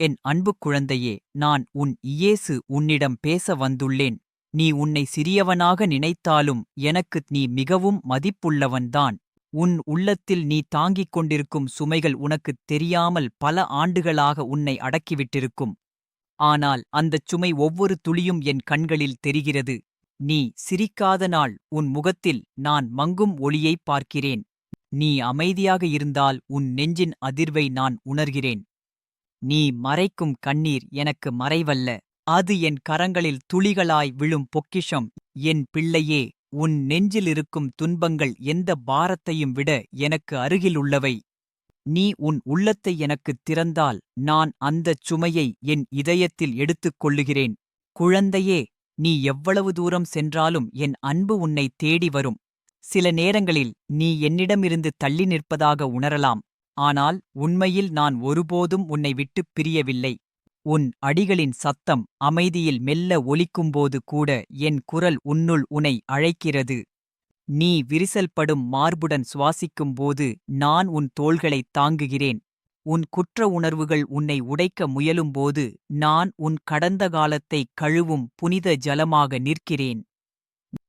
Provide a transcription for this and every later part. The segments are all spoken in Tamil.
என் அன்பு குழந்தையே நான் உன் இயேசு உன்னிடம் பேச வந்துள்ளேன். நீ உன்னை சிறியவனாக நினைத்தாலும் எனக்கு நீ மிகவும் மதிப்புள்ளவன்தான் உன் உள்ளத்தில் நீ தாங்கிக் கொண்டிருக்கும் சுமைகள் உனக்குத் தெரியாமல் பல ஆண்டுகளாக உன்னை அடக்கிவிட்டிருக்கும். ஆனால் அந்தச் சுமை ஒவ்வொரு துளியும் என் கண்களில் தெரிகிறது. நீ சிரிக்காத நாள் உன் முகத்தில் நான் மங்கும் ஒளியைப் பார்க்கிறேன். நீ அமைதியாக இருந்தால் உன் நெஞ்சின் அதிர்வை நான் உணர்கிறேன். நீ மறைக்கும் கண்ணீர் எனக்கு மறைவல்ல. அது என் கரங்களில் துளிகளாய் விழும் பொக்கிஷம். என் பிள்ளையே உன் நெஞ்சிலிருக்கும் துன்பங்கள் எந்த பாரத்தையும் விட எனக்கு அருகில் உள்ளவை. நீ உன் உள்ளத்தை எனக்குத் திறந்தால் நான் அந்தச் சுமையை என் இதயத்தில் எடுத்துக் கொள்ளுகிறேன். குழந்தையே நீ எவ்வளவு தூரம் சென்றாலும் என் அன்பு உன்னை தேடி வரும். சில நேரங்களில் நீ என்னிடமிருந்து தள்ளி நிற்பதாக உணரலாம். ஆனால் உண்மையில் நான் ஒருபோதும் உன்னை விட்டுப் பிரியவில்லை. உன் அடிகளின் சத்தம் அமைதியில் மெல்ல ஒலிக்கும்போது கூட என் குரல் உன்னுள் உனை அழைக்கிறது. நீ விரிசல்படும் மார்புடன் சுவாசிக்கும்போது நான் உன் தோள்களைத் தாங்குகிறேன். உன் குற்ற உணர்வுகள் உன்னை உடைக்க முயலும்போது நான் உன் கடந்த காலத்தை கழுவும் புனித ஜலமாக நிற்கிறேன்.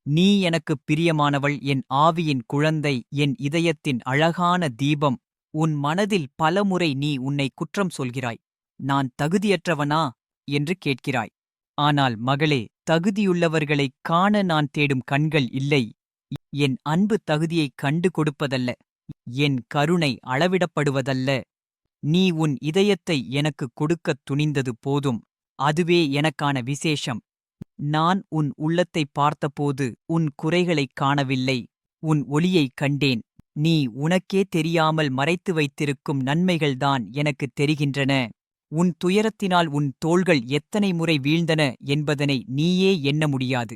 நீ எனக்குப் பிரியமானவள் என் ஆவியின் குழந்தை என் இதயத்தின் அழகான தீபம் உன் மனதில் பலமுறை நீ உன்னை குற்றம் சொல்கிறாய். நான் தகுதியற்றவனா? என்று கேட்கிறாய். ஆனால் மகளே தகுதியுள்ளவர்களைக் காண நான் தேடும் கண்கள் இல்லை. என் அன்பு தகுதியைக் கண்டு கொடுப்பதல்ல. என் கருணை அளவிடப்படுவதல்ல. நீ உன் இதயத்தை எனக்குக் கொடுக்கத் துணிந்தது போதும். அதுவே எனக்கான விசேஷம். நான் உன் உள்ளத்தைப் பார்த்தபோது உன் குறைகளைக் காணவில்லை. உன் ஒளியைக் கண்டேன். நீ உனக்கே தெரியாமல் மறைத்து வைத்திருக்கும் நன்மைகள்தான் எனக்குத் தெரிகின்றன. உன் துயரத்தினால் உன் தோள்கள் எத்தனை முறை வீழ்ந்தன என்பதனை நீயே எண்ண முடியாது.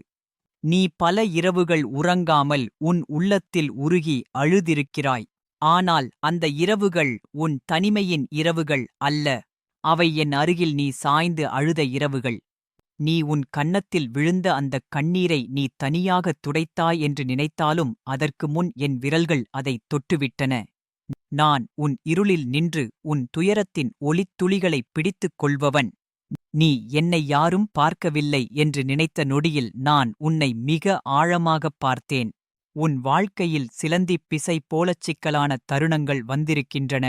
நீ பல இரவுகள் உறங்காமல் உன் உள்ளத்தில் உருகி அழுதிருக்கிறாய். ஆனால் அந்த இரவுகள் உன் தனிமையின் இரவுகள் அல்ல. அவை என் அருகில் நீ சாய்ந்து அழுத இரவுகள். நீ உன் கன்னத்தில் விழுந்த அந்தக் கண்ணீரை நீ தனியாகத் துடைத்தாய் என்று நினைத்தாலும் அதற்கு முன் என் விரல்கள் அதைத் தொட்டுவிட்டன. நான் உன் இருளில் நின்று உன் துயரத்தின் ஒளித்துளிகளைப் பிடித்துக் கொள்பவன். நீ என்னை யாரும் பார்க்கவில்லை என்று நினைத்த நொடியில் நான் உன்னை மிக ஆழமாகப் பார்த்தேன். உன் வாழ்க்கையில் சிலந்திப் பிசை போலச் சிக்கலான தருணங்கள் வந்திருக்கின்றன.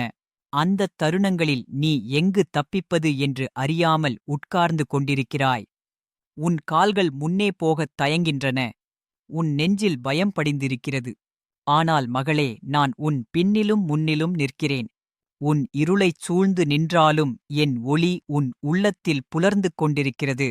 அந்தத் தருணங்களில் நீ எங்கு தப்பிப்பது என்று அறியாமல் உட்கார்ந்து கொண்டிருக்கிறாய். உன் கால்கள் முன்னே போகத் தயங்கின்றன உன் நெஞ்சில் பயம் படிந்திருக்கிறது. ஆனால் மகளே நான் உன் பின்னிலும் முன்னிலும் நிற்கிறேன். உன் இருளைச் சூழ்ந்து நின்றாலும் என் ஒளி உன் உள்ளத்தில் புலர்ந்து கொண்டிருக்கிறது.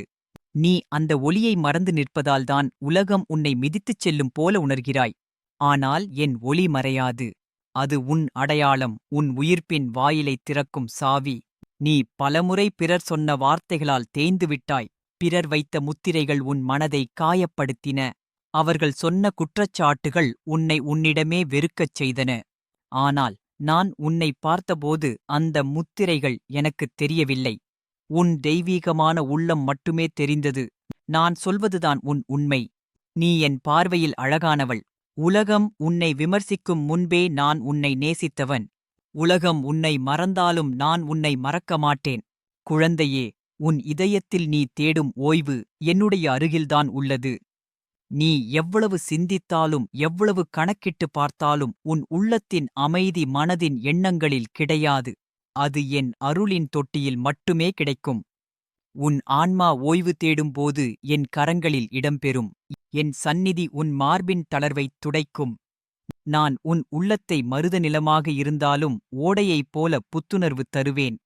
நீ அந்த ஒளியை மறந்து நிற்பதால்தான் உலகம் உன்னை மிதித்துச் செல்லும் போல உணர்கிறாய். ஆனால் என் ஒளி மறையாது. அது உன் அடையாளம் உன் உயிர்ப்பின் வாயிலைத் திறக்கும் சாவி. நீ பலமுறை பிறர் சொன்ன வார்த்தைகளால் தேய்ந்து விட்டாய். பிறர் வைத்த முத்திரைகள் உன் மனதை காயப்படுத்தின. அவர்கள் சொன்ன குற்றச்சாட்டுகள் உன்னை உன்னிடமே வெறுக்கச் செய்தன. ஆனால் நான் உன்னை பார்த்தபோது அந்த முத்திரைகள் எனக்குத் தெரியவில்லை. உன் தெய்வீகமான உள்ளம் மட்டுமே தெரிந்தது. நான் சொல்வதுதான் உன் உண்மை. நீ என் பார்வையில் அழகானவள். உலகம் உன்னை விமர்சிக்கும் முன்பே நான் உன்னை நேசித்தவன். உலகம் உன்னை மறந்தாலும் நான் உன்னை மறக்க மாட்டேன். குழந்தையே உன் இதயத்தில் நீ தேடும் ஓய்வு என்னுடைய அருகில்தான் உள்ளது. நீ எவ்வளவு சிந்தித்தாலும் எவ்வளவு கணக்கிட்டு பார்த்தாலும் உன் உள்ளத்தின் அமைதி மனதின் எண்ணங்களில் கிடையாது. அது என் அருளின் தொட்டியில் மட்டுமே கிடைக்கும். உன் ஆன்மா ஓய்வு தேடும்போது என் கரங்களில் இடம்பெறும். என் சந்நிதி உன் மார்பின் தளர்வைத் துடைக்கும். நான் உன் உள்ளத்தை மருத நிலமாக இருந்தாலும் ஓடையைப் போல புத்துணர்வு தருவேன்.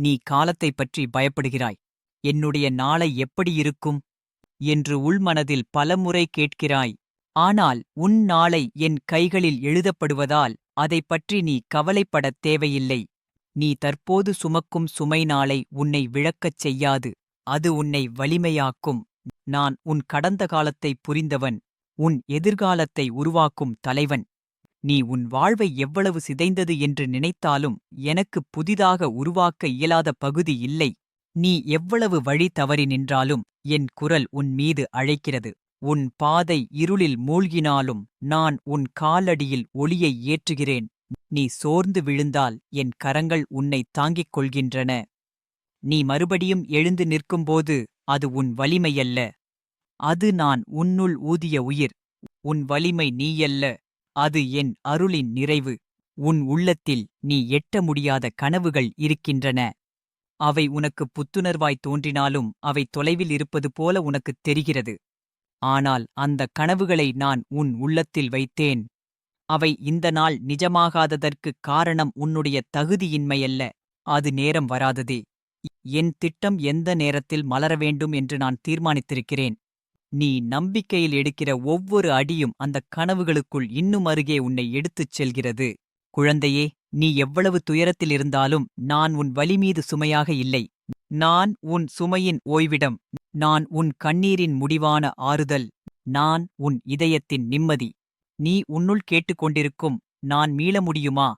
நீ காலத்தைப் பற்றி பயப்படுகிறாய். என்னுடைய நாளை எப்படி இருக்கும்? என்று உள்மனதில் பலமுறை கேட்கிறாய். ஆனால் உன் நாளை என் கைகளில் எழுதப்படுவதால் அதைப் பற்றி நீ கவலைப்படத் தேவையில்லை. நீ தற்போது சுமக்கும் சுமை நாளை உன்னை விளக்கச் செய்யாது. அது உன்னை வலிமையாக்கும். நான் உன் கடந்த காலத்தை புரிந்தவன். உன் எதிர்காலத்தை உருவாக்கும் தலைவன். நீ உன் வாழ்வை எவ்வளவு சிதைந்தது என்று நினைத்தாலும் எனக்குப் புதிதாக உருவாக்க இயலாத பகுதி இல்லை. நீ எவ்வளவு வழி தவறி நின்றாலும் என் குரல் உன் மீது அழைக்கிறது. உன் பாதை இருளில் மூழ்கினாலும் நான் உன் காலடியில் ஒளியை ஏற்றுகிறேன். நீ சோர்ந்து விழுந்தால் என் கரங்கள் உன்னை தாங்கிக் கொள்கின்றன. நீ மறுபடியும் எழுந்து நிற்கும்போது அது உன் வலிமையல்ல. அது நான் உன்னுள் ஊதிய உயிர். உன் வலிமை நீயல்ல. அது என் அருளின் நிறைவு. உன் உள்ளத்தில் நீ எட்ட முடியாத கனவுகள் இருக்கின்றன. அவை உனக்கு புத்துணர்வாய் தோன்றினாலும் அவை தொலைவில் இருப்பது போல உனக்குத் தெரிகிறது. ஆனால் அந்த கனவுகளை நான் உன் உள்ளத்தில் வைத்தேன். அவை இந்த நாள் நிஜமாகாததற்குக் காரணம் உன்னுடைய தகுதியின்மையல்ல. அது நேரம் வராததே. என் திட்டம் எந்த நேரத்தில் மலர வேண்டும் என்று நான் தீர்மானித்திருக்கிறேன். நீ நம்பிக்கையில் எடுக்கிற ஒவ்வொரு அடியும் அந்தக் கனவுகளுக்குள் இன்னும் அருகே உன்னை எடுத்துச் செல்கிறது. குழந்தையே நீ எவ்வளவு துயரத்தில் இருந்தாலும் நான் உன் வலிமீது சுமையாக இல்லை. நான் உன் சுமையின் ஓய்விடம். நான் உன் கண்ணீரின் முடிவான ஆறுதல். நான் உன் இதயத்தின் நிம்மதி. நீ உன்னுள் கேட்டுக்கொண்டிருக்கும் நான் மீள முடியுமா?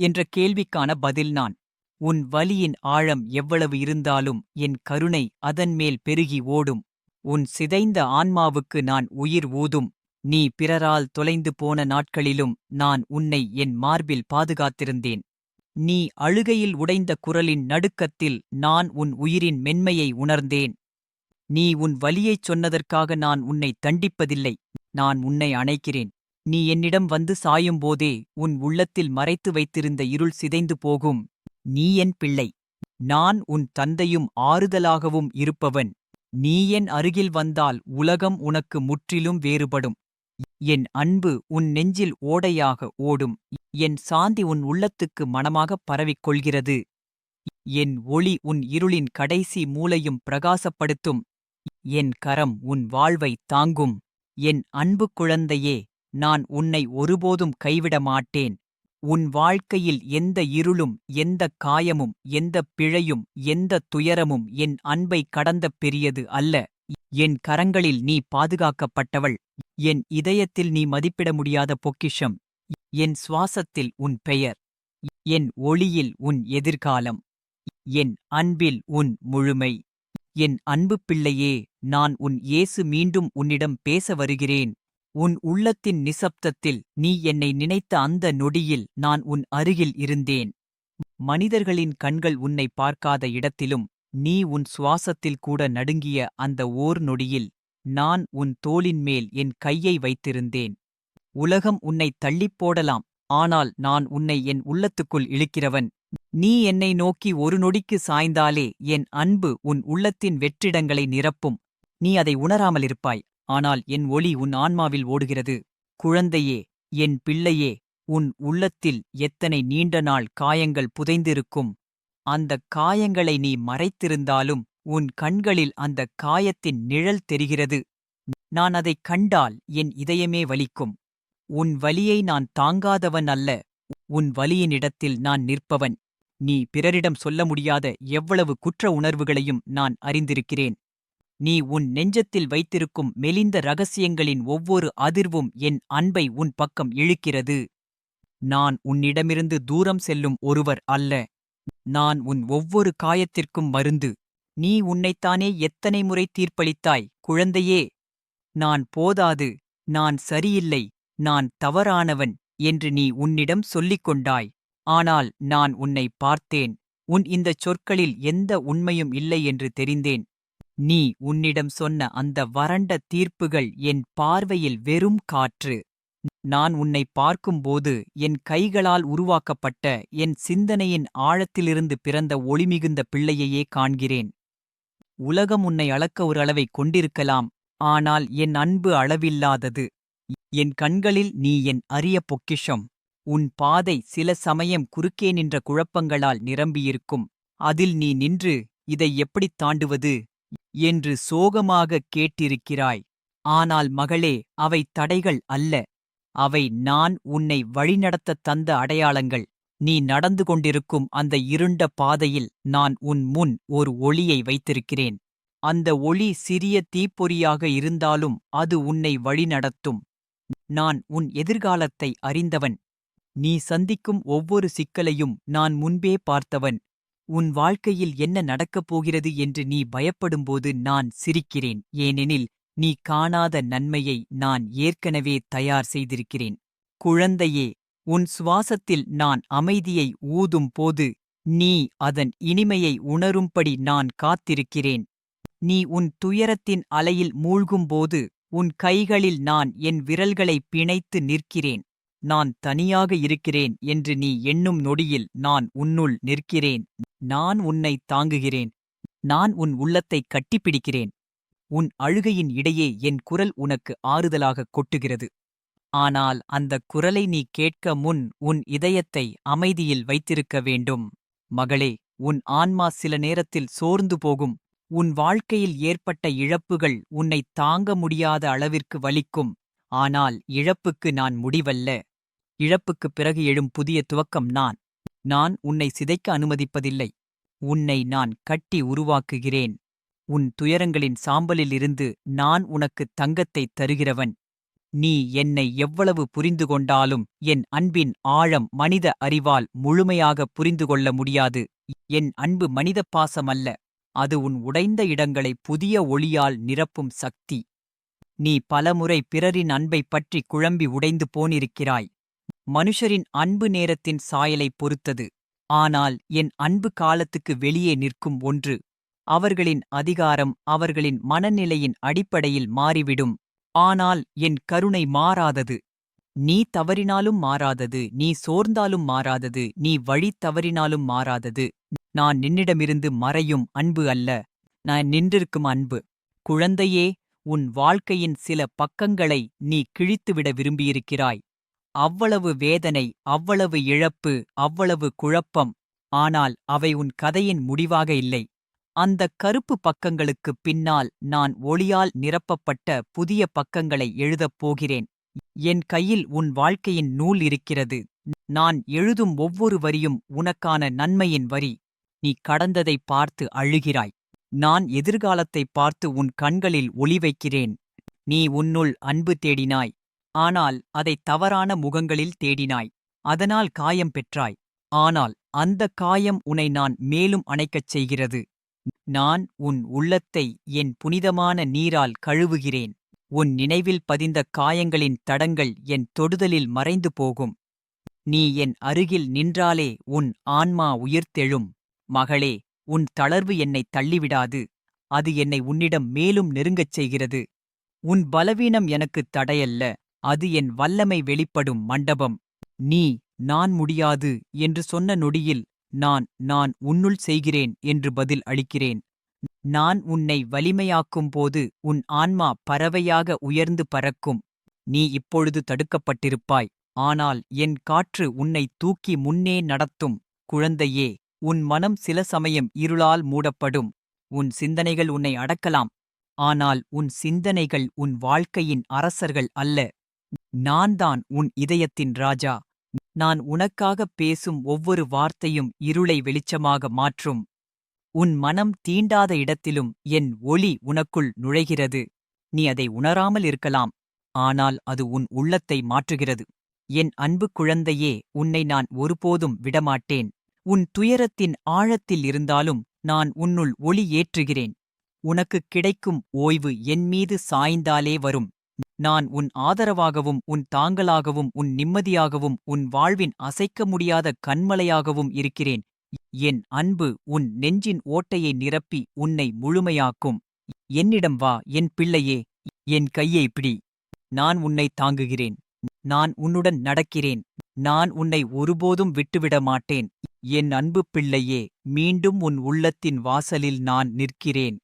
என்ற கேள்விக்கான பதில் நான். உன் வலியின் ஆழம் எவ்வளவு இருந்தாலும் என் கருணை அதன்மேல் பெருகி ஓடும். உன் சிதைந்த ஆன்மாவுக்கு நான் உயிர் ஊதும். நீ பிறரால் தொலைந்து போன நாட்களிலும் நான் உன்னை என் மார்பில் பாதுகாத்திருந்தேன். நீ அழுகையில் உடைந்த குரலின் நடுக்கத்தில் நான் உன் உயிரின் மென்மையை உணர்ந்தேன். நீ உன் வலியைச் சொன்னதற்காக நான் உன்னை தண்டிப்பதில்லை. நான் உன்னை அணைக்கிறேன். நீ என்னிடம் வந்து சாயும்போதே உன் உள்ளத்தில் மறைத்து வைத்திருந்த இருள் சிதைந்து போகும். நீ என் பிள்ளை. நான் உன் தந்தையும் ஆறுதலாகவும் இருப்பவன். நீ என் அருகில் வந்தால் உலகம் உனக்கு முற்றிலும் வேறுபடும். என் அன்பு உன் நெஞ்சில் ஓடையாக ஓடும். என் சாந்தி உன் உள்ளத்துக்கு மனமாகப் பரவிக் கொள்கிறது என் ஒளி உன் இருளின் கடைசி மூலையும் பிரகாசப்படுத்தும். என் கரம் உன் வாழ்வை தாங்கும். என் அன்பு குழந்தையே நான் உன்னை ஒருபோதும் கைவிட மாட்டேன் உன் வாழ்க்கையில் எந்த இருளும் எந்த காயமும் எந்த பிழையும் எந்த துயரமும் என் அன்பை கடந்த பெரியது அல்ல. என் கரங்களில் நீ பாதுகாக்கப்பட்டவள். என் இதயத்தில் நீ மதிப்பிட முடியாத பொக்கிஷம். என் சுவாசத்தில் உன் பெயர். என் ஒளியில் உன் எதிர்காலம். என் அன்பில் உன் முழுமை. என் அன்பு பிள்ளையே நான் உன் இயேசு மீண்டும் உன்னிடம் பேச வருகிறேன். உன் உள்ளத்தின் நிசப்தத்தில் நீ என்னை நினைத்த அந்த நொடியில் நான் உன் அருகில் இருந்தேன். மனிதர்களின் கண்கள் உன்னை பார்க்காத இடத்திலும் நீ உன் சுவாசத்தில் கூட நடுங்கிய அந்த ஓர் நொடியில் நான் உன் தோளின் மேல் என் கையை வைத்திருந்தேன். உலகம் உன்னை தள்ளிப் போடலாம் ஆனால் நான் உன்னை என் உள்ளத்துக்குள் இழுக்கிறவன். நீ என்னை நோக்கி ஒரு நொடிக்கு சாய்ந்தாலே என் அன்பு உன் உள்ளத்தின் வெற்றிடங்களை நிரப்பும். நீ அதை உணராமலிருப்பாய். ஆனால் என் ஒளி உன் ஆன்மாவில் ஓடுகிறது. குழந்தையே என் பிள்ளையே உன் உள்ளத்தில் எத்தனை நீண்ட நாள் காயங்கள் புதைந்திருக்கும். அந்தக் காயங்களை நீ மறைத்திருந்தாலும் உன் கண்களில் அந்த காயத்தின் நிழல் தெரிகிறது. நான் அதைக் கண்டால் என் இதயமே வலிக்கும். உன் வலியை நான் தாங்காதவன் அல்ல உன் வலியினிடத்தில் நான் நிற்பவன். நீ பிறரிடம் சொல்ல முடியாத எவ்வளவு குற்ற உணர்வுகளையும் நான் அறிந்திருக்கிறேன். நீ உன் நெஞ்சத்தில் வைத்திருக்கும் மெலிந்த ரகசியங்களின் ஒவ்வொரு அதிர்வும் என் அன்பை உன் பக்கம் இழுக்கிறது. நான் உன்னிடமிருந்து தூரம் செல்லும் ஒருவர் அல்ல. நான் உன் ஒவ்வொரு காயத்திற்கும் மருந்து. நீ உன்னைத்தானே எத்தனை முறை தீர்ப்பளித்தாய் குழந்தையே? நான் போதாது. நான் சரியில்லை. நான் தவறானவன் என்று நீ உன்னிடம் சொல்லிக் கொண்டாய். ஆனால் நான் உன்னை பார்த்தேன். உன் இந்தச் சொற்களில் எந்த உண்மையும் இல்லை என்று தெரிந்தேன். நீ உன்னிடம் சொன்ன அந்த வறண்ட தீர்ப்புகள் என் பார்வையில் வெறும் காற்று. நான் உன்னை பார்க்கும்போது என் கைகளால் உருவாக்கப்பட்ட என் சிந்தனையின் ஆழத்திலிருந்து பிறந்த ஒளிமிகுந்த பிள்ளையையே காண்கிறேன். உலகம் உன்னை அளக்க ஒரு அளவை கொண்டிருக்கலாம் ஆனால் என் அன்பு அளவில்லாதது. என் கண்களில் நீ என் அரிய பொக்கிஷம். உன் பாதை சில சமயம் குறுக்கே நின்ற குழப்பங்களால் நிரம்பியிருக்கும். அதில் நீ நின்று இதை எப்படித் தாண்டுவது? என்று சோகமாகக் கேட்டிருக்கிறாய். ஆனால் மகளே அவை தடைகள் அல்ல. அவை நான் உன்னை வழிநடத்தத் தந்த அடையாளங்கள். நீ நடந்து கொண்டிருக்கும் அந்த இருண்ட பாதையில் நான் உன் முன் ஒரு ஒளியை வைத்திருக்கிறேன். அந்த ஒளி சிறிய தீப்பொறியாக இருந்தாலும் அது உன்னை வழிநடத்தும். நான் உன் எதிர்காலத்தை அறிந்தவன். நீ சந்திக்கும் ஒவ்வொரு சிக்கலையும் நான் முன்பே பார்த்தவன். உன் வாழ்க்கையில் என்ன நடக்கப் போகிறது என்று நீ பயப்படும்போது நான் சிரிக்கிறேன். ஏனெனில் நீ காணாத நன்மையை நான் ஏற்கனவே தயார் செய்திருக்கிறேன். குழந்தையே உன் சுவாசத்தில் நான் அமைதியை ஊதும் போது நீ அதன் இனிமையை உணரும்படி நான் காத்திருக்கிறேன். நீ உன் துயரத்தின் அலையில் மூழ்கும்போது உன் கைகளில் நான் என் விரல்களை பிணைத்து நிற்கிறேன். நான் தனியாக இருக்கிறேன் என்று நீ எண்ணும் நொடியில் நான் உன்னுள் நிற்கிறேன். நான் உன்னை தாங்குகிறேன். நான் உன் உள்ளத்தைக் கட்டிப்பிடிக்கிறேன். உன் அழுகையின் இடையே என் குரல் உனக்கு ஆறுதலாகக் கொட்டுகிறது. ஆனால் அந்தக் குரலை நீ கேட்க முன் உன் இதயத்தை அமைதியில் வைத்திருக்க வேண்டும். மகளே உன் ஆன்மா சில நேரத்தில் சோர்ந்து போகும். உன் வாழ்க்கையில் ஏற்பட்ட இழப்புகள் உன்னை தாங்க முடியாத அளவிற்கு வலிக்கும். ஆனால் இழப்புக்கு நான் முடிவல்ல. இழப்புக்குப் பிறகு எழும் புதிய துவக்கம் நான். நான் உன்னை சிதைக்க அனுமதிப்பதில்லை. உன்னை நான் கட்டி உருவாக்குகிறேன். உன் துயரங்களின் சாம்பலிலிருந்து நான் உனக்கு தங்கத்தைத் தருகிறவன். நீ என்னை எவ்வளவு புரிந்து கொண்டாலும் என் அன்பின் ஆழம் மனித அறிவால் முழுமையாக புரிந்து கொள்ள முடியாது. என் அன்பு மனித பாசமல்ல அது உன் உடைந்த இடங்களை புதிய ஒளியால் நிரப்பும் சக்தி. நீ பலமுறை பிறரின் அன்பைப் பற்றி குழம்பி உடைந்து போனிருக்கிறாய். மனுஷரின் அன்பு நேரத்தின் சாயலைப் பொறுத்தது. ஆனால் என் அன்பு காலத்துக்கு வெளியே நிற்கும் ஒன்று. அவர்களின் அதிகாரம் அவர்களின் மனநிலையின் அடிப்படையில் மாறிவிடும். ஆனால் என் கருணை மாறாதது. நீ தவறினாலும் மாறாதது. நீ சோர்ந்தாலும் மாறாதது. நீ வழி தவறினாலும் மாறாதது. நான் நின்னிடமிருந்து மறையும் அன்பு அல்ல. நான் நின்றிருக்கும் அன்பு. குழந்தையே உன் வாழ்க்கையின் சில பக்கங்களை நீ கிழித்துவிட விரும்பியிருக்கிறாய். அவ்வளவு வேதனை அவ்வளவு இழப்பு அவ்வளவு குழப்பம். ஆனால் அவை உன் கதையின் முடிவாக இல்லை. அந்தக் கருப்பு பக்கங்களுக்குப் பின்னால் நான் ஒளியால் நிரப்பப்பட்ட புதிய பக்கங்களை எழுதப் போகிறேன். என் கையில் உன் வாழ்க்கையின் நூல் இருக்கிறது. நான் எழுதும் ஒவ்வொரு வரியும் உனக்கான நன்மையின் வரி. நீ கடந்ததை பார்த்து அழுகிறாய். நான் எதிர்காலத்தைப் பார்த்து உன் கண்களில் ஒளி வைக்கிறேன். நீ உன்னுள் அன்பு தேடினாய். ஆனால் அதை தவறான முகங்களில் தேடினாய். அதனால் காயம் பெற்றாய். ஆனால் அந்த காயம் உன்னை நான் மேலும் அணைக்கச் செய்கிறது. நான் உன் உள்ளத்தை என் புனிதமான நீரால் கழுவுகிறேன். உன் நினைவில் பதிந்த காயங்களின் தடங்கள் என் தொடுதலில் மறைந்து போகும். நீ என் அருகில் நின்றாலே உன் ஆன்மா உயிர்த்தெழும். மகளே உன் தளர்வு என்னை தள்ளிவிடாது. அது என்னை உன்னிடம் மேலும் நெருங்கச் செய்கிறது. உன் பலவீனம் எனக்குத் தடையல்ல. அது என் வல்லமை வெளிப்படும் மண்டபம். நீ நான் முடியாது என்று சொன்ன நொடியில் நான் நான் உன்னுள் செய்கிறேன் என்று பதில் அளிக்கிறேன். நான் உன்னை வலிமையாக்கும் போது உன் ஆன்மா பறவையாக உயர்ந்து பறக்கும். நீ இப்பொழுது தடுக்கப்பட்டிருப்பாய். ஆனால் என் காற்று உன்னை தூக்கி முன்னே நடத்தும். குழந்தையே உன் மனம் சில சமயம் இருளால் மூடப்படும். உன் சிந்தனைகள் உன்னை அடக்கலாம். ஆனால் உன் சிந்தனைகள் உன் வாழ்க்கையின் அரசர்கள் அல்ல. நான்தான் உன் இதயத்தின் ராஜா. நான் உனக்காகப் பேசும் ஒவ்வொரு வார்த்தையும் இருளை வெளிச்சமாக மாற்றும். உன் மனம் தீண்டாத இடத்திலும் என் ஒளி உனக்குள் நுழைகிறது. நீ அதை உணராமல் இருக்கலாம். ஆனால் அது உன் உள்ளத்தை மாற்றுகிறது. என் அன்பு குழந்தையே உன்னை நான் ஒருபோதும் விடமாட்டேன். உன் துயரத்தின் ஆழத்தில் இருந்தாலும் நான் உன்னுள் ஒளி ஏற்றுகிறேன். உனக்குக் கிடைக்கும் ஓய்வு என் மீது சாய்ந்தாலே வரும். நான் உன் ஆதரவாகவும் உன் தாங்கலாகவும் உன் நிம்மதியாகவும் உன் வாழ்வின் அசைக்க முடியாத கண்மலையாகவும் இருக்கிறேன். என் அன்பு உன் நெஞ்சின் ஓட்டையை நிரப்பி உன்னை முழுமையாக்கும். என்னிடம் வா என் பிள்ளையே என் கையை பிடி. நான் உன்னை தாங்குகிறேன். நான் உன்னுடன் நடக்கிறேன். நான் உன்னை ஒருபோதும் விட்டுவிட மாட்டேன். என் அன்பு பிள்ளையே மீண்டும் உன் உள்ளத்தின் வாசலில் நான் நிற்கிறேன்.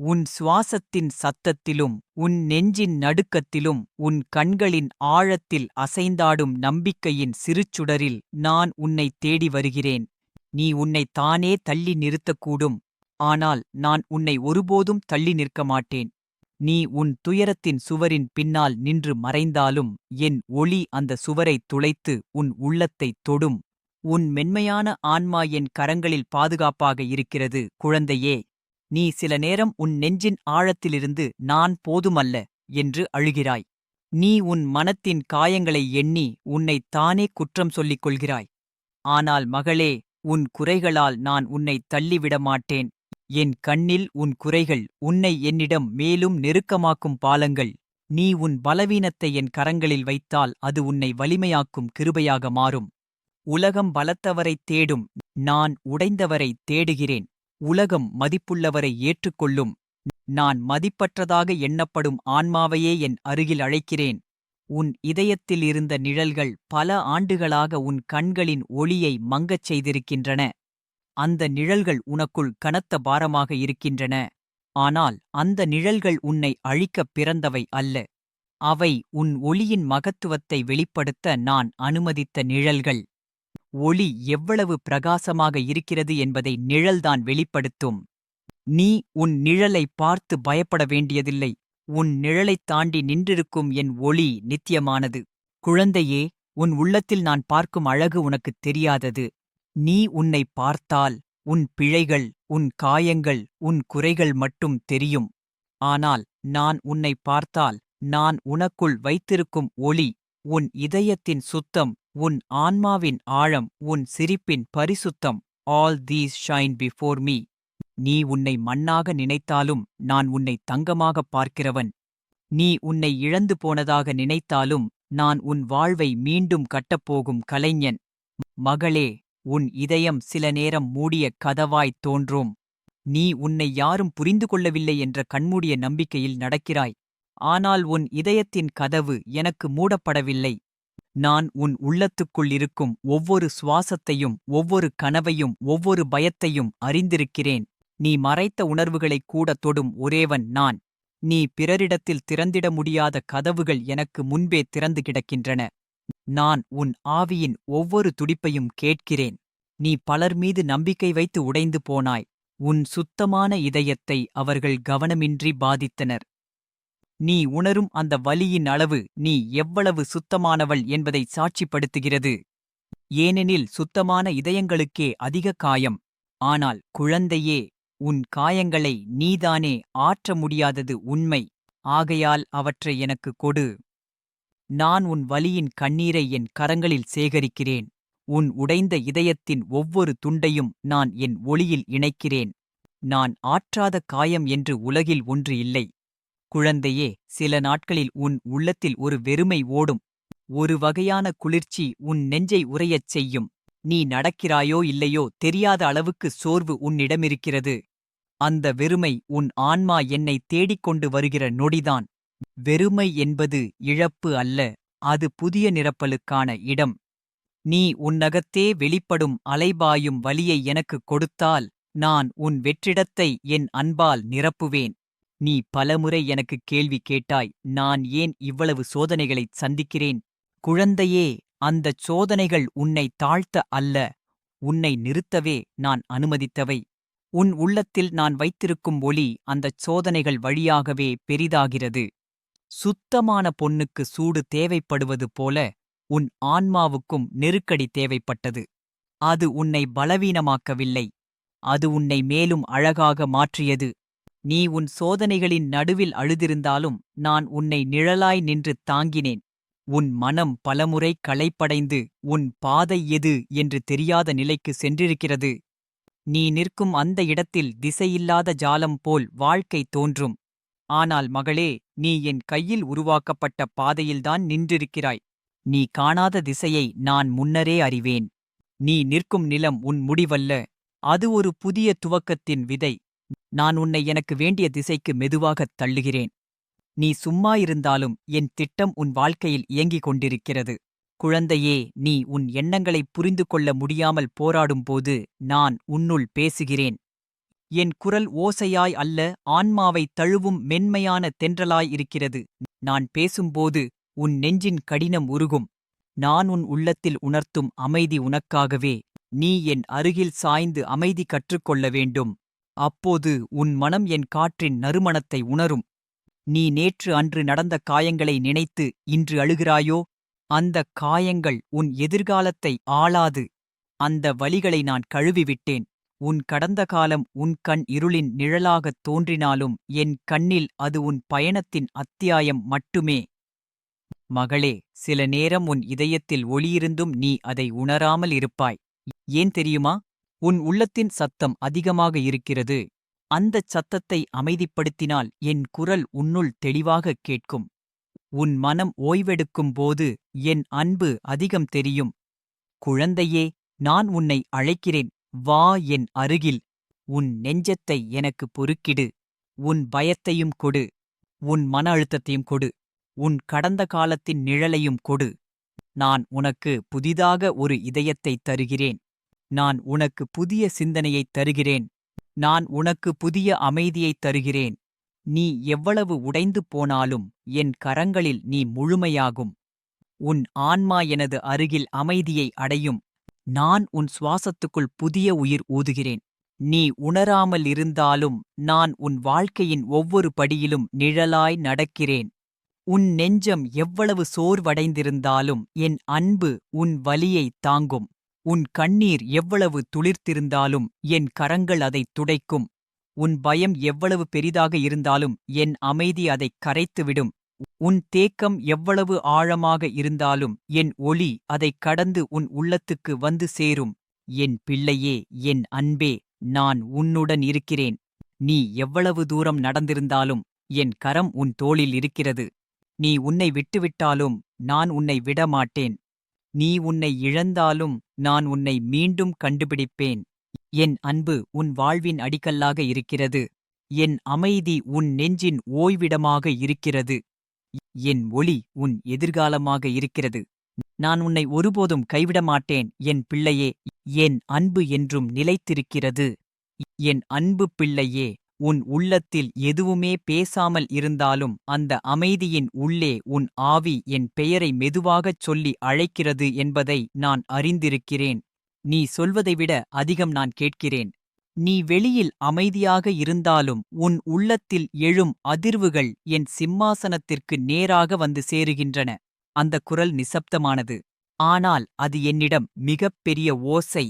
உன் சுவாசத்தின் சத்தத்திலும் உன் நெஞ்சின் நடுக்கத்திலும் உன் கண்களின் ஆழத்தில் அசைந்தாடும் நம்பிக்கையின் சிறுச்சுடரில் நான் உன்னை தேடி வருகிறேன். நீ உன்னை தானே தள்ளி நிறுத்தக்கூடும். ஆனால் நான் உன்னை ஒருபோதும் தள்ளி நிற்க மாட்டேன் நீ உன் துயரத்தின் சுவரின் பின்னால் நின்று மறைந்தாலும் என் ஒளி அந்த சுவரைத் துளைத்து உன் உள்ளத்தைத் தொடும். உன் மென்மையான ஆன்மா என் கரங்களில் பாதுகாப்பாக இருக்கிறது குழந்தையே. நீ சில நேரம் உன் நெஞ்சின் ஆழத்திலிருந்து நான் போதுமல்ல என்று அழுகிறாய். நீ உன் மனத்தின் காயங்களை எண்ணி உன்னைத் தானே குற்றம் சொல்லிக் கொள்கிறாய். ஆனால் மகளே உன் குறைகளால் நான் உன்னை தள்ளிவிட மாட்டேன். என் கண்ணில் உன் குறைகள் உன்னை என்னிடம் மேலும் நெருக்கமாக்கும் பாலங்கள். நீ உன் பலவீனத்தை என் கரங்களில் வைத்தால் அது உன்னை வலிமையாக்கும் கிருபையாக மாறும். உலகம் பலத்தவரைத் தேடும் நான் உடைந்தவரைத் தேடுகிறேன். உலகம் மதிப்புள்ளவரை ஏற்றுக்கொள்ளும். நான் மதிப்பற்றதாக எண்ணப்படும் ஆன்மாவையே என் அருகில் அழைக்கிறேன். உன் இதயத்தில் இருந்த நிழல்கள் பல ஆண்டுகளாக உன் கண்களின் ஒளியை மங்கச் செய்திருக்கின்றன. அந்த நிழல்கள் உனக்குள் கனத்த பாரமாக இருக்கின்றன. ஆனால் அந்த நிழல்கள் உன்னை அழிக்கப் பிறந்தவை அல்ல. அவை உன் ஒளியின் மகத்துவத்தை வெளிப்படுத்த நான் அனுமதித்த நிழல்கள். ஒளி எவ்வளவு பிரகாசமாக இருக்கிறது என்பதை நிழல்தான் வெளிப்படுத்தும். நீ உன் நிழலை பார்த்து பயப்பட வேண்டியதில்லை. உன் நிழலைத் தாண்டி நின்றிருக்கும் என் ஒளி நித்தியமானது. குழந்தையே உன் உள்ளத்தில் நான் பார்க்கும் அழகு உனக்குத் தெரியாதது. நீ உன்னை பார்த்தால் உன் பிழைகள் உன் காயங்கள் உன் குறைகள் மட்டும் தெரியும். ஆனால் நான் உன்னை பார்த்தால் நான் உனக்குள் வைத்திருக்கும் ஒளி உன் இதயத்தின் சுத்தம் உன் ஆன்மாவின் ஆழம் உன் சிரிப்பின் பரிசுத்தம் all these shine before me நீ உன்னை மண்ணாக நினைத்தாலும் நான் உன்னை தங்கமாகப் பார்க்கிறவன். நீ உன்னை இழந்து போனதாக நினைத்தாலும் நான் உன் வாழ்வை மீண்டும் கட்டப்போகும் கலைஞன். மகளே உன் இதயம் சில நேரம் மூடிய கதவாய்த் தோன்றும். நீ உன்னை யாரும் புரிந்து கொள்ளவில்லை என்ற கண்மூடிய நம்பிக்கையில் நடக்கிறாய். ஆனால் உன் இதயத்தின் கதவு எனக்கு மூடப்படவில்லை. நான் உன் உள்ளத்துக்குள் இருக்கும் ஒவ்வொரு சுவாசத்தையும் ஒவ்வொரு கனவையும் ஒவ்வொரு பயத்தையும் அறிந்திருக்கிறேன். நீ மறைத்த உணர்வுகளைக் கூட தொடும் ஒரேவன் நான். நீ பிறரிடத்தில் திறந்திட முடியாத கதவுகள் எனக்கு முன்பே திறந்து கிடக்கின்றன. நான் உன் ஆவியின் ஒவ்வொரு துடிப்பையும் கேட்கிறேன். நீ பலர் மீது நம்பிக்கை வைத்து உடைந்து போனாய். உன் சுத்தமான இதயத்தை அவர்கள் கவனமின்றி பாதித்தனர். நீ உணரும் அந்த வலியின் அளவு நீ எவ்வளவு சுத்தமானவள் என்பதை சாட்சிப்படுத்துகிறது. ஏனெனில் சுத்தமான இதயங்களுக்கே அதிக காயம். ஆனால் குழந்தையே உன் காயங்களை நீதானே ஆற்ற முடியாதது உண்மை. ஆகையால் அவற்றை எனக்கு கொடு. நான் உன் வலியின் கண்ணீரை என் கரங்களில் சேகரிக்கிறேன். உன் உடைந்த இதயத்தின் ஒவ்வொரு துண்டையும் நான் என் ஒளியில் இணைக்கிறேன். நான் ஆற்றாத காயம் என்று உலகில் ஒன்று இல்லை. குழந்தையே சில நாட்களில் உன் உள்ளத்தில் ஒரு வெறுமை ஓடும். ஒரு வகையான குளிர்ச்சி உன் நெஞ்சை உறையச் செய்யும். நீ நடக்கிறாயோ இல்லையோ தெரியாத அளவுக்கு சோர்வு உன்னிடமிருக்கிறது. அந்த வெறுமை உன் ஆன்மா என்னை தேடிக் கொண்டு வருகிற நொடிதான். வெறுமை என்பது இழப்பு அல்ல அது புதிய நிரப்பலுக்கான இடம். நீ உன்னகத்தே வெளிப்படும் அலைபாயும் வலியை எனக்குக் கொடுத்தால் நான் உன் வெற்றிடத்தை என் அன்பால் நிரப்புவேன். நீ பலமுறை எனக்கு கேள்வி கேட்டாய் நான் ஏன் இவ்வளவு சோதனைகளைச் சந்திக்கிறேன்? குழந்தையே அந்தச் சோதனைகள் உன்னை தாழ்த்த அல்ல உன்னை நிறுத்தவே நான் அனுமதித்தவை. உன் உள்ளத்தில் நான் வைத்திருக்கும் ஒளி அந்தச் சோதனைகள் வழியாகவே பெரிதாகிறது. சுத்தமான பொன்னுக்கு சூடு தேவைப்படுவது போல உன் ஆன்மாவுக்கும் நெருக்கடி தேவைப்பட்டது. அது உன்னை பலவீனமாக்கவில்லை. அது உன்னை மேலும் அழகாக மாற்றியது. நீ உன் சோதனைகளின் நடுவில் அழுதிருந்தாலும் நான் உன்னை நிழலாய் நின்று தாங்கினேன். உன் மனம் பலமுறை களைப்படைந்து உன் பாதை எது என்று தெரியாத நிலைக்கு சென்றிருக்கிறது. நீ நிற்கும் அந்த இடத்தில் திசையில்லாத ஜாலம் போல் வாழ்க்கை தோன்றும். ஆனால் மகளே நீ என் கையில் உருவாக்கப்பட்ட பாதையில்தான் நின்றிருக்கிறாய். நீ காணாத திசையை நான் முன்னரே அறிவேன். நீ நிற்கும் நிலம் உன் முடிவல்ல. அது ஒரு புதிய துவக்கத்தின் விதை. நான் உன்னை எனக்கு வேண்டிய திசைக்கு மெதுவாகத் தள்ளுகிறேன். நீ சும்மா இருந்தாலும் என் திட்டம் உன் வாழ்க்கையில் இயங்கிக் கொண்டிருக்கிறது. குழந்தையே நீ உன் எண்ணங்களைப் புரிந்து கொள்ள முடியாமல் போராடும்போது நான் உன்னுள் பேசுகிறேன். என் குரல் ஓசையாய் அல்ல ஆன்மாவைத் தழுவும் மென்மையான தென்றலாய் இருக்கிறது. நான் பேசும்போது உன் நெஞ்சின் கடினம் உருகும். நான் உன் உள்ளத்தில் உணர்த்தும் அமைதி உனக்காகவே. நீ என் அருகில் சாய்ந்து அமைதி கற்றுக்கொள்ள வேண்டும். அப்போது உன் மனம் என் காற்றின் நறுமணத்தை உணரும். நீ நேற்று அன்று நடந்த காயங்களை நினைத்து இன்று அழுகிறாயோ? அந்தக் காயங்கள் உன் எதிர்காலத்தை ஆளாது. அந்த வழிகளை நான் கழுவிவிட்டேன். உன் கடந்த காலம் உன் கண் இருளின் நிழலாகத் தோன்றினாலும் என் கண்ணில் அது உன் பயணத்தின் அத்தியாயம் மட்டுமே. மகளே சில நேரம் உன் இதயத்தில் ஒளியிருந்தும் நீ அதை உணராமல் இருப்பாய். ஏன் தெரியுமா? உன் உள்ளத்தின் சத்தம் அதிகமாக இருக்கிறது. அந்தச் சத்தத்தை அமைதிப்படுத்தினால் என் குரல் உன்னுள் தெளிவாகக் கேட்கும். உன் மனம் ஓய்வெடுக்கும் போது என் அன்பு அதிகம் தெரியும். குழந்தையே நான் உன்னை அழைக்கிறேன். வா என் அருகில். உன் நெஞ்சத்தை எனக்கு பொறுக்கிடு. உன் பயத்தையும் கொடு. உன் மன அழுத்தத்தையும் கொடு. உன் கடந்த காலத்தின் நிழலையும் கொடு. நான் உனக்கு புதிதாக ஒரு இதயத்தைத் தருகிறேன். நான் உனக்கு புதிய சிந்தனையைத் தருகிறேன். நான் உனக்கு புதிய அமைதியைத் தருகிறேன். நீ எவ்வளவு உடைந்து போனாலும் என் கரங்களில் நீ முழுமையாகும். உன் ஆன்மா எனது அருகில் அமைதியை அடையும். நான் உன் சுவாசத்துக்குள் புதிய உயிர் ஊதுகிறேன். நீ உணராமல் இருந்தாலும் நான் உன் வாழ்க்கையின் ஒவ்வொரு படியிலும் நிழலாய் நடக்கிறேன். உன் நெஞ்சம் எவ்வளவு சோர்வடைந்திருந்தாலும் என் அன்பு உன் வலியை தாங்கும். உன் கண்ணீர் எவ்வளவு துளிர்த்திருந்தாலும் என் கரங்கள் அதைத் துடைக்கும். உன் பயம் எவ்வளவு பெரிதாக இருந்தாலும் என் அமைதி அதைக் கரைத்துவிடும். உன் தேக்கம் எவ்வளவு ஆழமாக இருந்தாலும் என் ஒளி அதைக் கடந்து உன் உள்ளத்துக்கு வந்து சேரும். என் பிள்ளையே என் அன்பே நான் உன்னுடன் இருக்கிறேன். நீ எவ்வளவு தூரம் நடந்திருந்தாலும் என் கரம் உன் தோளில் இருக்கிறது. நீ உன்னை விட்டுவிட்டாலும் நான் உன்னை விடமாட்டேன். நீ உன்னை இழந்தாலும் நான் உன்னை மீண்டும் கண்டுபிடிப்பேன். என் அன்பு உன் வாழ்வின் அடிக்கல்லாக இருக்கிறது. என் அமைதி உன் நெஞ்சின் ஓய்விடமாக இருக்கிறது. என் ஒளி உன் எதிர்காலமாக இருக்கிறது. நான் உன்னை ஒருபோதும் கைவிட மாட்டேன் என் பிள்ளையே. என் அன்பு என்றும் நிலைத்திருக்கிறது. என் அன்பு பிள்ளையே. உன் உள்ளத்தில் எதுவுமே பேசாமல் இருந்தாலும் அந்த அமைதியின் உள்ளே உன் ஆவி என் பெயரை மெதுவாகச் சொல்லி அழைக்கிறது என்பதை நான் அறிந்திருக்கிறேன். நீ சொல்வதைவிட அதிகம் நான் கேட்கிறேன். நீ வெளியில் அமைதியாக இருந்தாலும் உன் உள்ளத்தில் எழும் அதிர்வுகள் என் சிம்மாசனத்திற்கு நேராக வந்து சேருகின்றன. அந்த குரல் நிசப்தமானது. ஆனால் அது என்னிடம் மிகப் பெரிய ஓசை.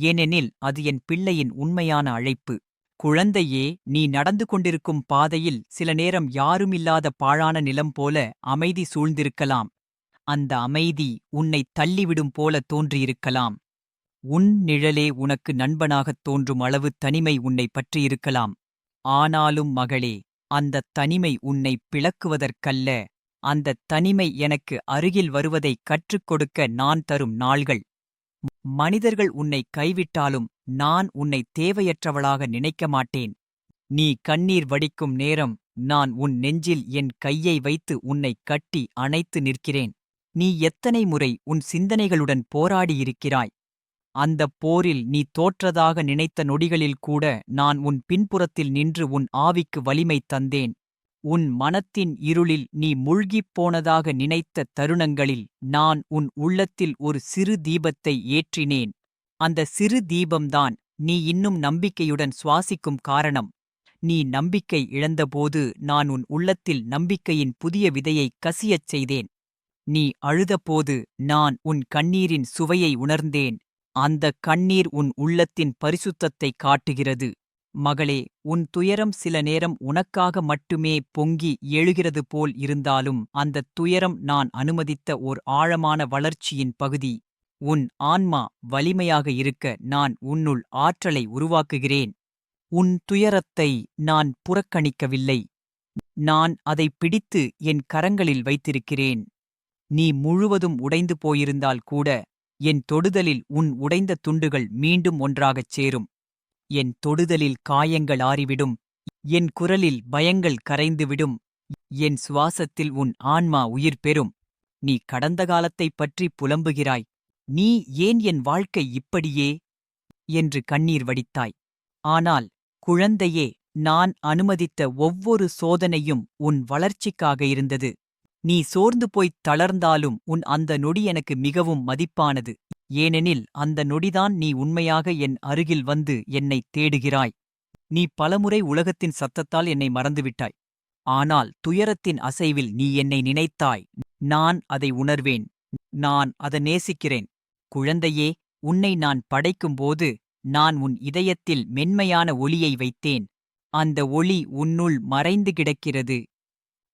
ஏனெனில் அது என் பிள்ளையின் உண்மையான அழைப்பு. குழந்தையே நீ நடந்து கொண்டிருக்கும் பாதையில் சில நேரம் யாருமில்லாத பாழான நிலம் போல அமைதி சூழ்ந்திருக்கலாம். அந்த அமைதி உன்னை தள்ளிவிடும் போல தோன்றியிருக்கலாம். உன் நிழலே உனக்கு நண்பனாகத் தோன்றும் அளவு தனிமை உன்னை பற்றியிருக்கலாம். ஆனாலும் மகளே அந்தத் தனிமை உன்னை பிளக்குவதற்கல்ல. அந்தத் தனிமை எனக்கு அருகில் வருவதைக் கற்றுக் கொடுக்க நான் தரும் நாள்கள். மனிதர்கள் உன்னை கைவிட்டாலும் நான் உன்னை தேவையற்றவளாக நினைக்க மாட்டேன். நீ கண்ணீர் வடிக்கும் நேரம் நான் உன் நெஞ்சில் என் கையை வைத்து உன்னை கட்டி அணைத்து நிற்கிறேன். நீ எத்தனை முறை உன் சிந்தனைகளுடன் போராடியிருக்கிறாய்? அந்தப் போரில் நீ தோற்றதாக நினைத்த நொடிகளில் கூட நான் உன் பின்புறத்தில் நின்று உன் ஆவிக்கு வலிமை தந்தேன். உன் மனத்தின் இருளில் நீ மூழ்கிப் போனதாக நினைத்த தருணங்களில் நான் உன் உள்ளத்தில் ஒரு சிறு தீபத்தை ஏற்றினேன். அந்த சிறு தீபம்தான் நீ இன்னும் நம்பிக்கையுடன் சுவாசிக்கும் காரணம். நீ நம்பிக்கை இழந்தபோது நான் உன் உள்ளத்தில் நம்பிக்கையின் புதிய விதையை கசியச் செய்தேன். நீ அழுதபோது நான் உன் கண்ணீரின் சுவையை உணர்ந்தேன். அந்த கண்ணீர் உன் உள்ளத்தின் பரிசுத்தத்தை காட்டுகிறது. மகளே உன் துயரம் சில நேரம் உனக்காக மட்டுமே பொங்கி எழுகிறது போல் இருந்தாலும் அந்தத் துயரம் நான் அனுமதித்த ஓர் ஆழமான வளர்ச்சியின் பகுதி. உன் ஆன்மா வலிமையாக இருக்க நான் உன்னுள் ஆற்றலை உருவாக்குகிறேன். உன் துயரத்தை நான் புறக்கணிக்கவில்லை. நான் அதை பிடித்து என் கரங்களில் வைத்திருக்கிறேன். நீ முழுவதும் உடைந்து போயிருந்தால் கூட என் தொடுதலில் உன் உடைந்த துண்டுகள் மீண்டும் ஒன்றாகச் சேரும். என் தொடுதலில் காயங்கள் ஆறிவிடும் என் குரலில் பயங்கள் கரைந்துவிடும் என் சுவாசத்தில் உன் ஆன்மா உயிர் பெறும். நீ கடந்த காலத்தைப் பற்றி புலம்புகிறாய் நீ ஏன் என் வாழ்க்கை இப்படியே? என்று கண்ணீர் வடித்தாய். ஆனால் குழந்தையே நான் அனுமதித்த ஒவ்வொரு சோதனையும் உன் வளர்ச்சிக்காக இருந்தது. நீ சோர்ந்து போய்த் தளர்ந்தாலும் உன் அந்த நொடி எனக்கு மிகவும் மதிப்பானது. ஏனெனில் அந்த நொடிதான் நீ உண்மையாக என் அருகில் வந்து என்னைத் தேடுகிறாய். நீ பலமுறை உலகத்தின் சத்தத்தால் என்னை மறந்துவிட்டாய். ஆனால் துயரத்தின் அசைவில் நீ என்னை நினைத்தாய். நான் அதை உணர்வேன். நான் அதை நேசிக்கிறேன். குழந்தையே உன்னை நான் படைக்கும்போது நான் உன் இதயத்தில் மென்மையான ஒளியை வைத்தேன். அந்த ஒளி உன்னுள் மறைந்து கிடக்கிறது.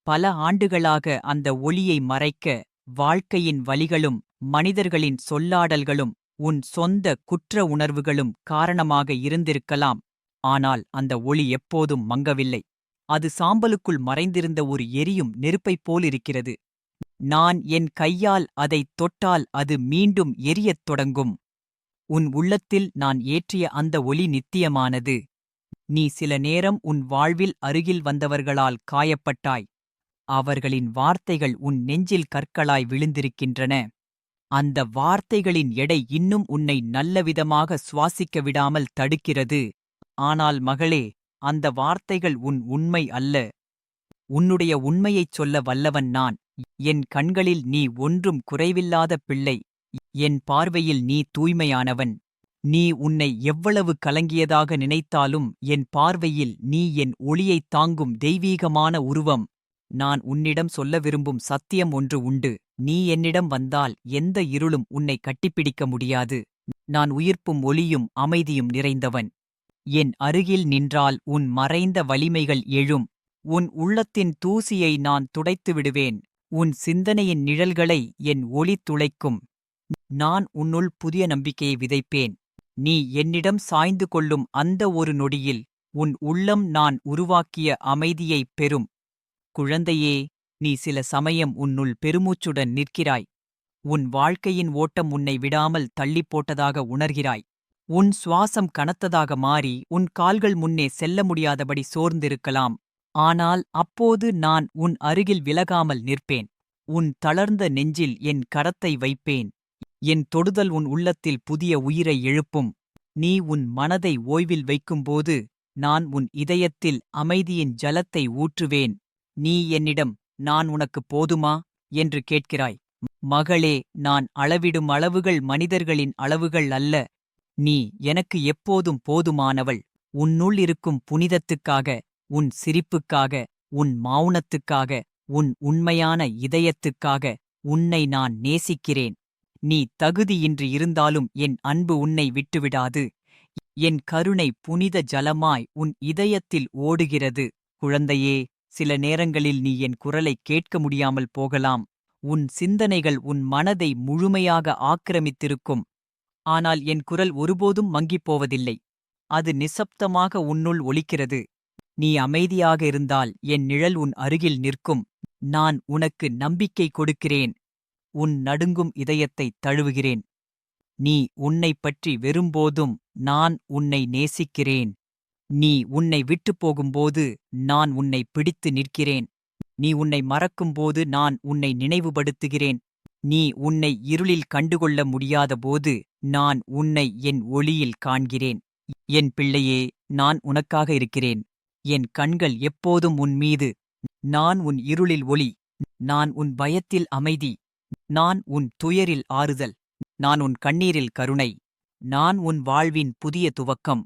பல ஆண்டுகளாக அந்த ஒளியை மறைக்க வாழ்க்கையின் வலிகளும் மனிதர்களின் சொல்லாடல்களும் உன் சொந்த குற்ற உணர்வுகளும் காரணமாக இருந்திருக்கலாம். ஆனால் அந்த ஒளி எப்போதும் மங்கவில்லை. அது சாம்பலுக்குள் மறைந்திருந்த ஒரு எரியும் நெருப்பைப் போலிருக்கிறது. நான் என் கையால் அதைத் தொட்டால் அது மீண்டும் எரியத் தொடங்கும். உன் உள்ளத்தில் நான் ஏற்றிய அந்த ஒளி நித்தியமானது. நீ சில நேரம் உன் வாழ்வில் அருகில் வந்தவர்களால் காயப்பட்டாய். அவர்களின் வார்த்தைகள் உன் நெஞ்சில் கற்களாய் விழுந்திருக்கின்றன. அந்த வார்த்தைகளின் எடை இன்னும் உன்னை நல்லவிதமாக சுவாசிக்க விடாமல் தடுக்கிறது. ஆனால் மகளே அந்த வார்த்தைகள் உன் உண்மை அல்ல. உன்னுடைய உண்மையைச் சொல்ல வல்லவன் நான். என் கண்களில் நீ ஒன்றும் குறைவில்லாத பிள்ளை. என் பார்வையில் நீ தூய்மையானவன். நீ உன்னை எவ்வளவு கலங்கியதாக நினைத்தாலும் என் பார்வையில் நீ என் ஒளியைத் தாங்கும் தெய்வீகமான உருவம். நான் உன்னிடம் சொல்ல விரும்பும் சத்தியம் ஒன்று உண்டு. நீ என்னிடம் வந்தால் எந்த இருளும் உன்னை கட்டிப்பிடிக்க முடியாது. நான் உயிர்ப்பும் ஒளியும் அமைதியும் நிறைந்தவன். என் அருகில் நின்றால் உன் மறைந்த வலிமைகள் எழும். உன் உள்ளத்தின் தூசியை நான் துடைத்து விடுவேன். உன் சிந்தனையின் நிழல்களை என் ஒளி துளைக்கும். நான் உன்னுள் புதிய நம்பிக்கையை விதைப்பேன். நீ என்னிடம் சாய்ந்து கொள்ளும் அந்த ஒரு நொடியில் உன் உள்ளம் நான் உருவாக்கிய அமைதியைப் பெறும். குழந்தையே நீ சில சமயம் உன்னுள் பெருமூச்சுடன் நிற்கிறாய். உன் வாழ்க்கையின் ஓட்டம் உன்னை விடாமல் தள்ளிப் போட்டதாக உணர்கிறாய். உன் சுவாசம் கனத்ததாக மாறி உன் கால்கள் முன்னே செல்ல முடியாதபடி சோர்ந்திருக்கலாம். ஆனால் அப்போது நான் உன் அருகில் விலகாமல் நிற்பேன். உன் தளர்ந்த நெஞ்சில் என் கரத்தை வைப்பேன். என் தொடுதல் உன் உள்ளத்தில் புதிய உயிரை எழுப்பும். நீ உன் மனதை ஓய்வில் வைக்கும்போது நான் உன் இதயத்தில் அமைதியின் ஜலத்தை ஊற்றுவேன். நீ என்னிடம் நான் உனக்கு போதுமா? என்று கேட்கிறாய். மகளே நான் அளவிடும் அளவுகள் மனிதர்களின் அளவுகள் அல்ல. நீ எனக்கு எப்போதும் போதுமானவள். உன்னுள் இருக்கும் புனிதத்துக்காக உன் சிரிப்புக்காக உன் மௌனத்துக்காக உன் உண்மையான இதயத்துக்காக உன்னை நான் நேசிக்கிறேன். நீ தகுதியின்றி இருந்தாலும் என் அன்பு உன்னை விட்டுவிடாது. என் கருணை புனித ஜலமாய் உன் இதயத்தில் ஓடுகிறது. குழந்தையே சில நேரங்களில் நீ என் குரலை கேட்க முடியாமல் போகலாம். உன் சிந்தனைகள் உன் மனதை முழுமையாக ஆக்கிரமித்திருக்கும். ஆனால் என் குரல் ஒருபோதும் மங்கிப் போவதில்லை. அது நிசப்தமாக உன்னுள் ஒலிக்கிறது. நீ அமைதியாக இருந்தால் என் நிழல் உன் அருகில் நிற்கும். நான் உனக்கு நம்பிக்கை கொடுக்கிறேன். உன் நடுங்கும் இதயத்தைத் தழுவுகிறேன். நீ உன்னைப் பற்றி வெறும்போதும் நான் உன்னை நேசிக்கிறேன். நீ உன்னை விட்டுப் போகும்போது நான் உன்னை பிடித்து நிற்கிறேன். நீ உன்னை மறக்கும்போது நான் உன்னை நினைவுபடுத்துகிறேன். நீ உன்னை இருளில் கண்டுகொள்ள முடியாதபோது நான் உன்னை என் ஒளியில் காண்கிறேன். என் பிள்ளையே நான் உனக்காக இருக்கிறேன். என் கண்கள் எப்போதும் உன் மீது. நான் உன் இருளில் ஒளி. நான் உன் பயத்தில் அமைதி. நான் உன் துயரில் ஆறுதல். நான் உன் கண்ணீரில் கருணை. நான் உன் வாழ்வின் புதிய துவக்கம்.